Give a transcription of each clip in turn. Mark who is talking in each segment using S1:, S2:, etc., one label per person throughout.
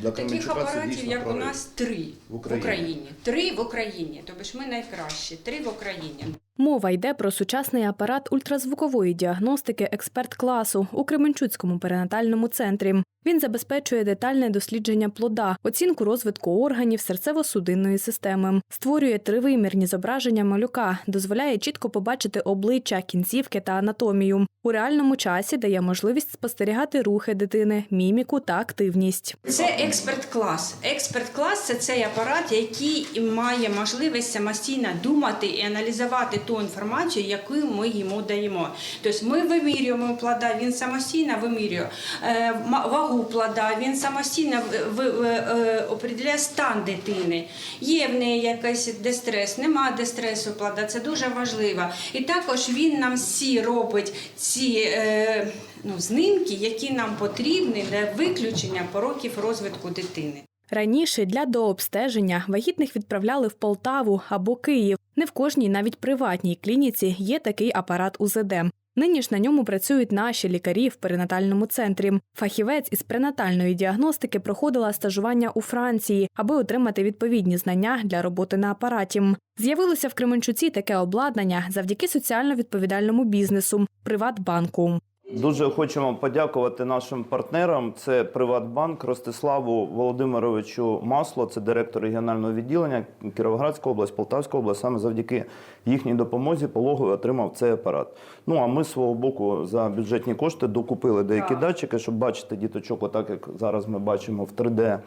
S1: Для
S2: Таких
S1: Кременчука це
S2: апаратів,
S1: дійсно
S2: як у
S1: прорив.
S2: нас, три
S1: В
S2: в
S1: Україні.
S2: Україні. Три в Україні. Тобто ж ми найкращі. Три в Україні.
S3: Мова йде про сучасний апарат ультразвукової діагностики експерт-класу у Кременчуцькому перинатальному центрі. Він забезпечує детальне дослідження плода, оцінку розвитку органів серцево-судинної системи, створює тривимірні зображення малюка, дозволяє чітко побачити обличчя, кінцівки та анатомію. У реальному часі дає можливість спостерігати рухи дитини, міміку та активність.
S2: Це експерт-клас. Експерт-клас це цей апарат, який має можливість самостійно думати і аналізувати ту інформацію, яку ми йому даємо. Тобто ми вимірюємо плода, він самостійно вимірює е, вагу плода, він самостійно е, определяє стан дитини. Є в неї якийсь дистрес, нема дистресу плода, це дуже важливо. І також він нам всі робить ці е, ну, знимки, які нам потрібні для виключення пороків розвитку дитини.
S3: Раніше для дообстеження вагітних відправляли в Полтаву або Київ. Не в кожній, навіть приватній клініці є такий апарат УЗД. Нині ж на ньому працюють наші лікарі в перинатальному центрі. Фахівець із пренатальної діагностики проходила стажування у Франції, аби отримати відповідні знання для роботи на апараті. З'явилося в Кременчуці таке обладнання завдяки соціально відповідальному бізнесу Приватбанку.
S4: Дуже хочемо подякувати нашим партнерам. Це Приватбанк Ростиславу Володимировичу Масло, це директор регіонального відділення Кіровоградська область, Полтавська область. Саме завдяки їхній допомозі пологовий отримав цей апарат. Ну а ми з свого боку за бюджетні кошти докупили деякі датчики, щоб бачити діточок, отак як зараз ми бачимо в 3D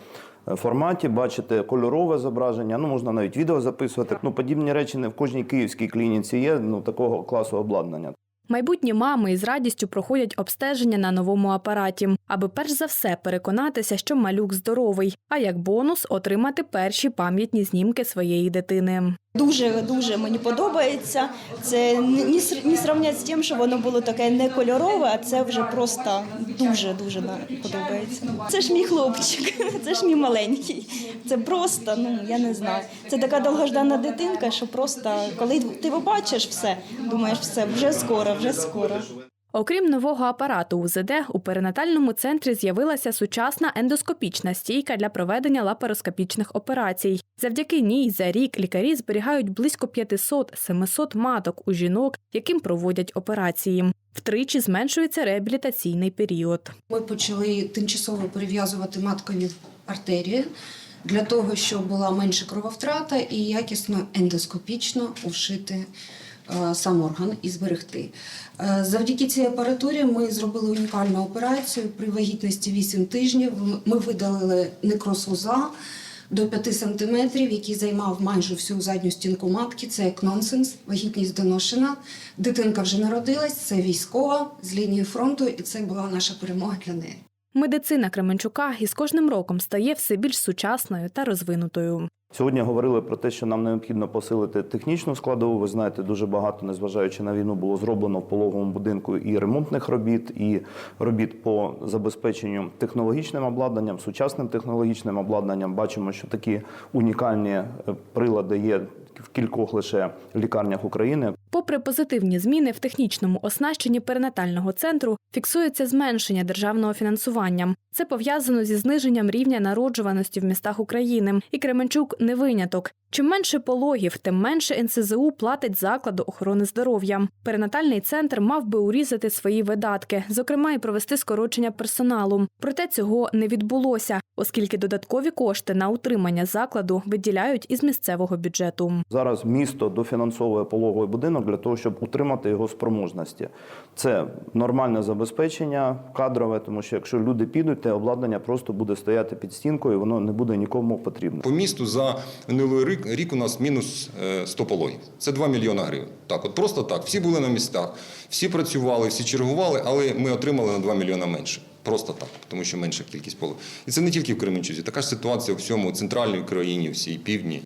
S4: форматі, бачити кольорове зображення. Ну можна навіть відео записувати. Ну подібні речі не в кожній київській клініці є. Ну такого класу обладнання.
S3: Майбутні мами із радістю проходять обстеження на новому апараті, аби перш за все переконатися, що малюк здоровий, а як бонус отримати перші пам'ятні знімки своєї дитини.
S5: Дуже дуже мені подобається. Це ср- не сравнять з тим, що воно було таке не кольорове, а це вже просто дуже дуже подобається. Це ж мій хлопчик, це ж мій маленький. Це просто, ну я не знаю. Це така довгождана дитинка, що просто коли ти побачиш все, думаєш, все вже скоро, вже скоро.
S3: Окрім нового апарату УЗД, у перинатальному центрі з'явилася сучасна ендоскопічна стійка для проведення лапароскопічних операцій. Завдяки ній за рік лікарі зберігають близько 500-700 маток у жінок, яким проводять операції. Втричі зменшується реабілітаційний період.
S6: Ми почали тимчасово перев'язувати маткові артерії для того, щоб була менша крововтрата і якісно ендоскопічно ушити сам орган і зберегти. Е, Завдяки цій апаратурі ми зробили унікальну операцію при вагітності 8 тижнів. Ми видалили некроз узла до 5 сантиметрів, який займав майже всю задню стінку матки. Це як нонсенс, вагітність доношена. Дитинка вже народилась, це військова з лінії фронту, і це була наша перемога для неї.
S3: Медицина Кременчука із кожним роком стає все більш сучасною та розвинутою.
S4: Сьогодні говорили про те, що нам необхідно посилити технічну складову. Ви знаєте, дуже багато, незважаючи на війну, було зроблено в пологовому будинку і ремонтних робіт, і робіт по забезпеченню технологічним обладнанням, сучасним технологічним обладнанням. Бачимо, що такі унікальні е, прилади є в кількох лише лікарнях України.
S3: Попри позитивні зміни в технічному оснащенні перинатального центру, фіксується зменшення державного фінансування. Це пов'язано зі зниженням рівня народжуваності в містах України. І Кременчук не виняток. Чим менше пологів, тим менше НСЗУ платить закладу охорони здоров'я. Перинатальний центр мав би урізати свої видатки, зокрема і провести скорочення персоналу. Проте цього не відбулося, оскільки додаткові кошти на утримання закладу виділяють із місцевого бюджету.
S4: Зараз місто дофінансовує пологовий будинок для того, щоб утримати його спроможності. Це нормальне забезпечення кадрове, тому що якщо люди підуть, те обладнання просто буде стояти під стінкою, воно не буде нікому потрібно.
S7: По місту за минулий рік, рік у нас мінус е, 100 пологів. Це 2 мільйона гривень. Так, от просто так. Всі були на містах, всі працювали, всі чергували, але ми отримали на 2 мільйона менше. Просто так, тому що менша кількість пологів. І це не тільки в Кременчузі, така ж ситуація у всьому центральній Україні, всій півдні.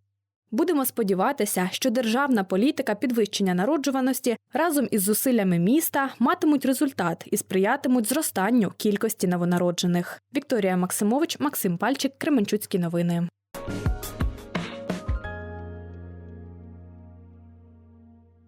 S3: Будемо сподіватися, що державна політика підвищення народжуваності разом із зусиллями міста матимуть результат і сприятимуть зростанню кількості новонароджених. Вікторія Максимович, Максим Пальчик, Кременчуцькі новини.